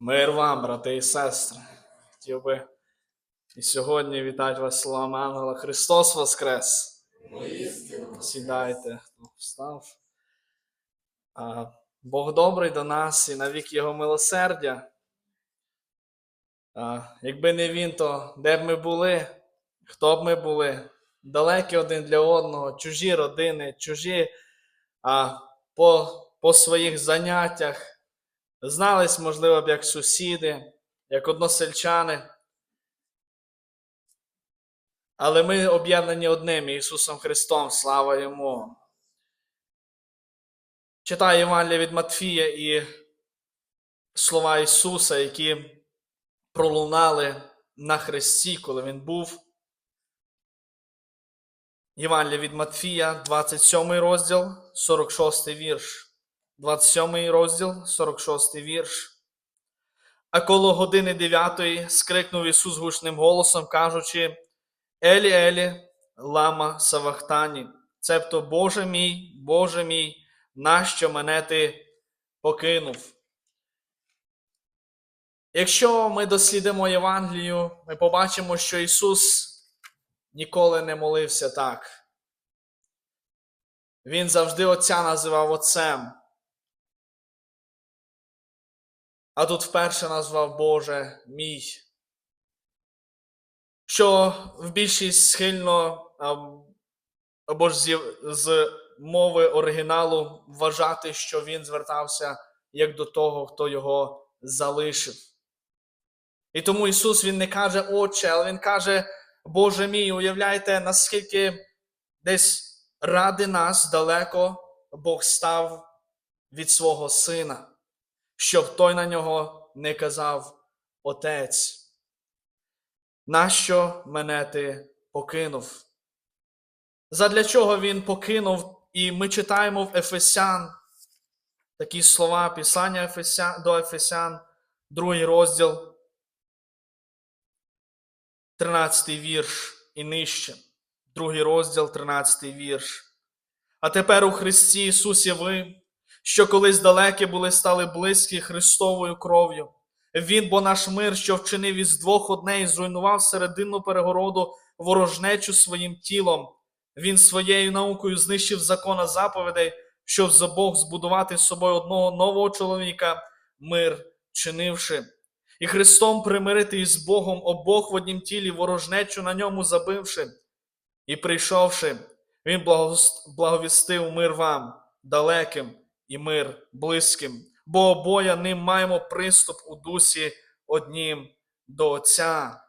Мир вам, брати і сестри. Хотів би і сьогодні вітати вас словами Ангела Христос Воскрес. Сідайте, хто встав. Бог добрий до нас і навік Його милосердя. А, Якби не він, то де б ми були, хто б ми були? Далекі один для одного, чужі родини, чужі а, по, по своїх заняттях. Знались, можливо, б як сусіди, як односельчани. Але ми об'єднані одним Ісусом Христом, слава Йому. Читаю Євангелія від Матфія і слова Ісуса, які пролунали на Христі, коли Він був. Євангелія від Матфія, 27 розділ, 46 вірш. 27 розділ, 46 вірш. А коло години дев'ятої скрикнув Ісус гучним голосом, кажучи: Елі, Елі, лама Савахтані, цебто Боже мій, Боже мій, нащо мене ти покинув? Якщо ми дослідимо Євангелію, ми побачимо, що Ісус ніколи не молився так. Він завжди Отця називав Отцем. А тут вперше назвав Боже мій. Що в більшість схильно або ж зі, з мови оригіналу вважати, що він звертався як до того, хто його залишив. І тому Ісус Він не каже Отче, але Він каже, Боже мій, уявляєте, наскільки десь ради нас далеко Бог став від свого Сина щоб той на нього не казав Отець. Нащо мене ти покинув? Задля чого він покинув? І ми читаємо в Ефесян такі слова Писання Ефесян, до Ефесян, другий розділ, 13 вірш і нижче. Другий розділ, 13 вірш. А тепер у Христі Ісусі ви, що колись далекі були, стали близькі Христовою кров'ю. Він, бо наш мир, що вчинив із двох одне і зруйнував серединну перегороду ворожнечу своїм тілом. Він своєю наукою знищив закона заповідей, щоб за Бог збудувати з собою одного нового чоловіка, мир чинивши. І Христом примирити із Богом обох в однім тілі, ворожнечу на ньому забивши. І прийшовши, Він благовістив мир вам, далеким і мир близьким, бо обоє ним маємо приступ у дусі однім до Отця.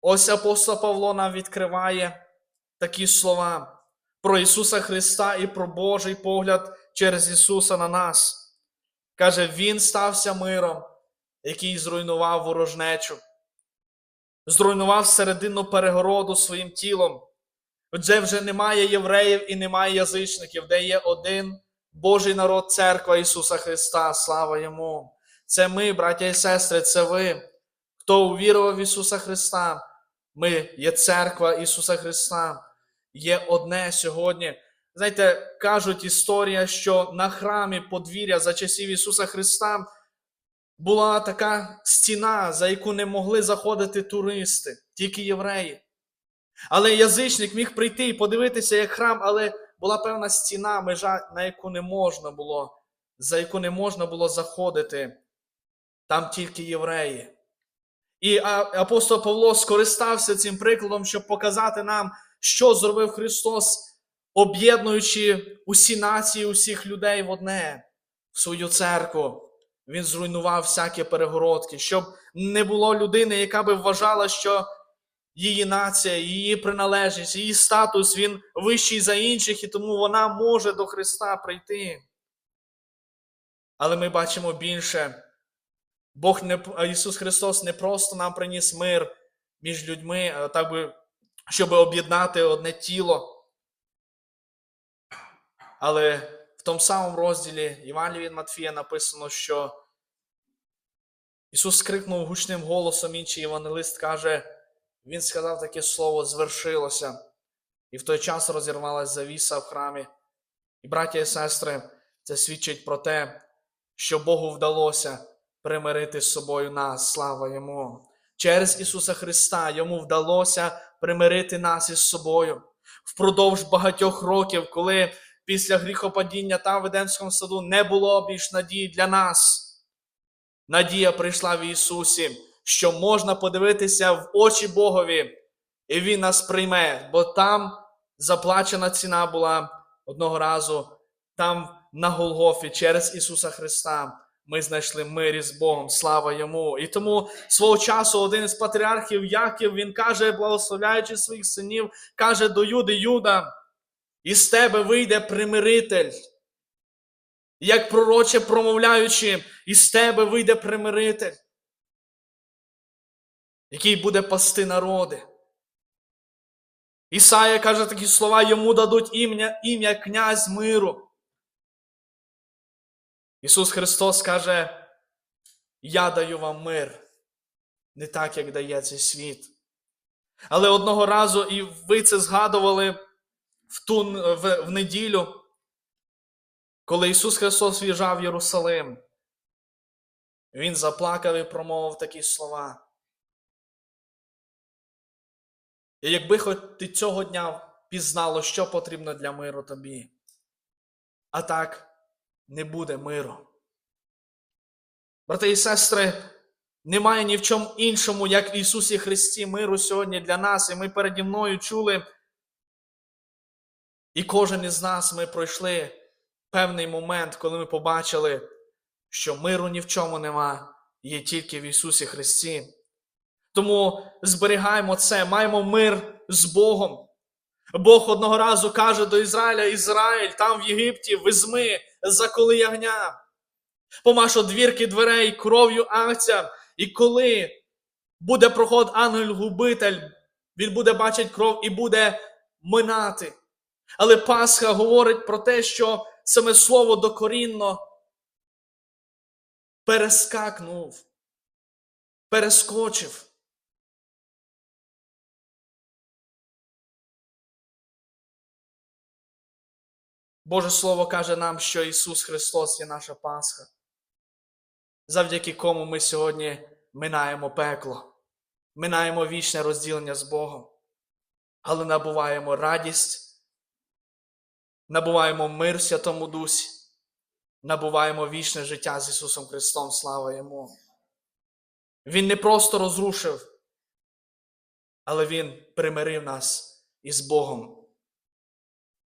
Ось апостол Павло нам відкриває такі слова про Ісуса Христа і про Божий погляд через Ісуса на нас. Каже, Він стався миром, який зруйнував ворожнечу, зруйнував серединну перегороду своїм тілом. Де вже немає євреїв і немає язичників, де є один Божий народ, церква Ісуса Христа, слава Йому. Це ми, браття і сестри, це ви, хто увірував в Ісуса Христа. Ми є церква Ісуса Христа. Є одне сьогодні. Знаєте, кажуть історія, що на храмі подвір'я за часів Ісуса Христа була така стіна, за яку не могли заходити туристи, тільки євреї. Але язичник міг прийти і подивитися, як храм, але була певна стіна, межа, на яку не можна було, за яку не можна було заходити. Там тільки євреї. І апостол Павло скористався цим прикладом, щоб показати нам, що зробив Христос, об'єднуючи усі нації, усіх людей в одне, в свою церкву. Він зруйнував всякі перегородки, щоб не було людини, яка би вважала, що її нація, її приналежність, її статус він вищий за інших, і тому вона може до Христа прийти. Але ми бачимо більше. Бог не Ісус Христос не просто нам приніс мир між людьми, так би, щоб об'єднати одне тіло. Але в тому самому розділі Євангелія від Матфія написано, що Ісус скрикнув гучним голосом, інший євангелист каже, Він сказав таке слово звершилося. І в той час розірвалася завіса в храмі. І, браття і сестри, це свідчить про те, що Богу вдалося примирити з собою нас, слава йому. Через Ісуса Христа йому вдалося примирити нас із собою впродовж багатьох років, коли після гріхопадіння там в Едемському саду не було більш надії для нас. Надія прийшла в Ісусі, що можна подивитися в очі Богові, і Він нас прийме, бо там заплачена ціна була одного разу, там на Голгофі через Ісуса Христа. Ми знайшли мир із Богом, слава йому. І тому свого часу один із патріархів Яків він каже, благословляючи своїх синів, каже до Юди: Юда, із тебе вийде примиритель. Як пророче промовляючи, із тебе вийде примиритель, який буде пасти народи. Ісая каже такі слова: йому дадуть ім'я, ім'я князь миру. Ісус Христос каже: Я даю вам мир, не так, як дає цей світ. Але одного разу, і ви це згадували в, ту, в, в неділю, коли Ісус Христос в'їжджав в Єрусалим, Він заплакав і промовив такі слова. І якби хоч ти цього дня пізнало, що потрібно для миру тобі, а так не буде миру. Брати і сестри, немає ні в чому іншому, як в Ісусі Христі, миру сьогодні для нас, і ми переді мною чули. І кожен із нас ми пройшли певний момент, коли ми побачили, що миру ні в чому нема, є тільки в Ісусі Христі. Тому зберігаємо це, маємо мир з Богом. Бог одного разу каже до Ізраїля: Ізраїль, там в Єгипті, візьми, заколи ягня, помаш одвірки дверей кров'ю акця, і коли буде проход ангел-губитель, він буде бачити кров і буде минати. Але Пасха говорить про те, що саме слово докорінно перескакнув, перескочив. Боже Слово каже нам, що Ісус Христос є наша Пасха, завдяки кому ми сьогодні минаємо пекло, минаємо вічне розділення з Богом, але набуваємо радість, набуваємо мир в Святому Дусі, набуваємо вічне життя з Ісусом Христом, слава Йому. Він не просто розрушив, але Він примирив нас із Богом.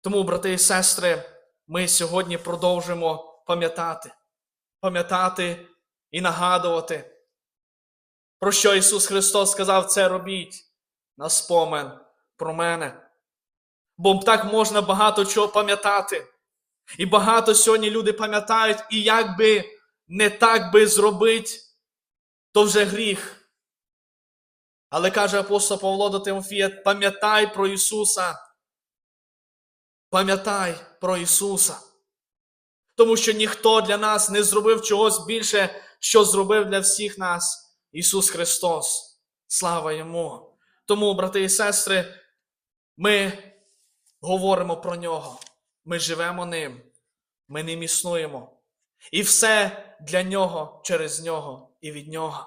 Тому, брати і сестри, ми сьогодні продовжимо пам'ятати, пам'ятати і нагадувати, про що Ісус Христос сказав, це робіть на спомен про мене. Бо так можна багато чого пам'ятати. І багато сьогодні люди пам'ятають, і як би не так би зробити, то вже гріх. Але каже апостол Павло до Тимофія: пам'ятай про Ісуса. Пам'ятай про Ісуса. Тому що ніхто для нас не зробив чогось більше, що зробив для всіх нас Ісус Христос. Слава Йому. Тому, брати і сестри, ми говоримо про Нього. Ми живемо ним, ми ним існуємо. І все для Нього, через Нього і від Нього.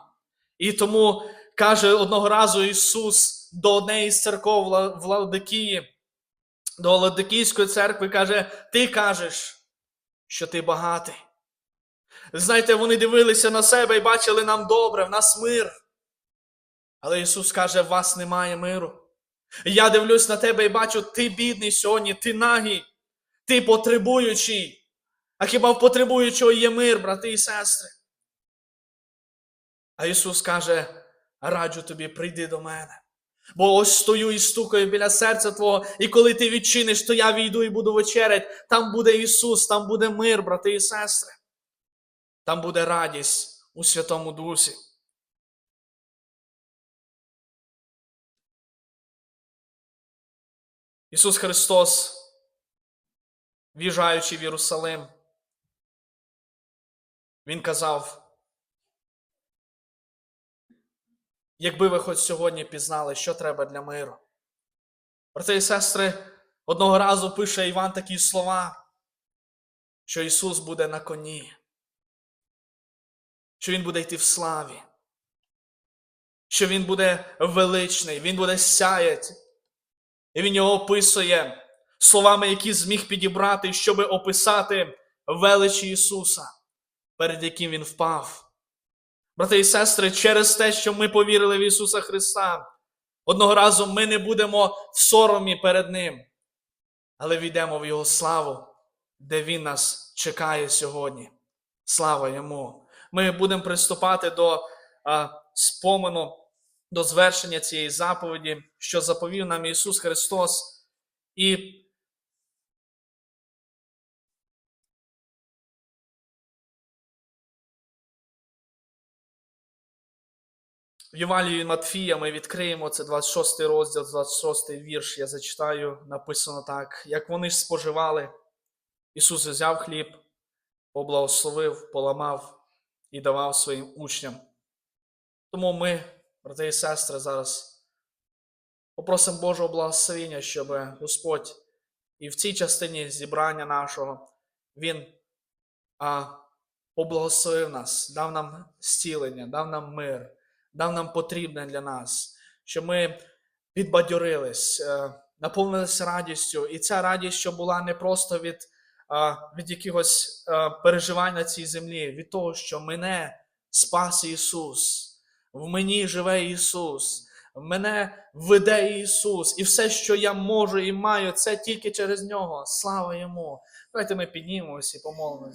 І тому каже одного разу Ісус до однієї з церков в Лаодикії, до Ладикійської церкви каже: Ти кажеш, що ти багатий. Знаєте, вони дивилися на себе і бачили нам добре, в нас мир. Але Ісус каже, в вас немає миру. Я дивлюсь на тебе і бачу, ти бідний сьогодні, ти нагий, ти потребуючий. А хіба в потребуючого є мир, брати і сестри? А Ісус каже: раджу тобі, прийди до мене. Бо ось стою і стукаю біля серця Твого, і коли ти відчиниш, то я війду і буду вечерять. Там буде Ісус, там буде мир, брати і сестри. Там буде радість у Святому Дусі. Ісус Христос, в'їжджаючи в Єрусалим, Він казав, якби ви хоч сьогодні пізнали, що треба для миру. Брати і сестри, одного разу пише Іван такі слова, що Ісус буде на коні, що Він буде йти в славі, що Він буде величний, Він буде сяяти. І він його описує словами, які зміг підібрати, щоб описати величі Ісуса, перед яким Він впав. Брати і сестри, через те, що ми повірили в Ісуса Христа, одного разу ми не будемо в соромі перед Ним, але війдемо в Його славу, де Він нас чекає сьогодні. Слава Йому! Ми будемо приступати до а, спомену, до звершення цієї заповіді, що заповів нам Ісус Христос. І Від Матфія ми відкриємо це 26 розділ, 26 вірш. Я зачитаю, написано так: як вони ж споживали, Ісус взяв хліб, поблагословив, поламав і давав своїм учням. Тому ми, брати і сестри, зараз попросимо Божого благословення, щоб Господь і в цій частині зібрання нашого Він а, поблагословив нас, дав нам зцілення, дав нам мир, дав нам потрібне для нас, щоб ми підбадьорились, е, наповнилися радістю. І ця радість, що була не просто від, від якихось е, переживань на цій землі, від того, що мене спас Ісус, в мені живе Ісус. Мене веде Ісус, і все, що я можу і маю, це тільки через нього. Слава йому. Давайте ми піднімемося і помолимося.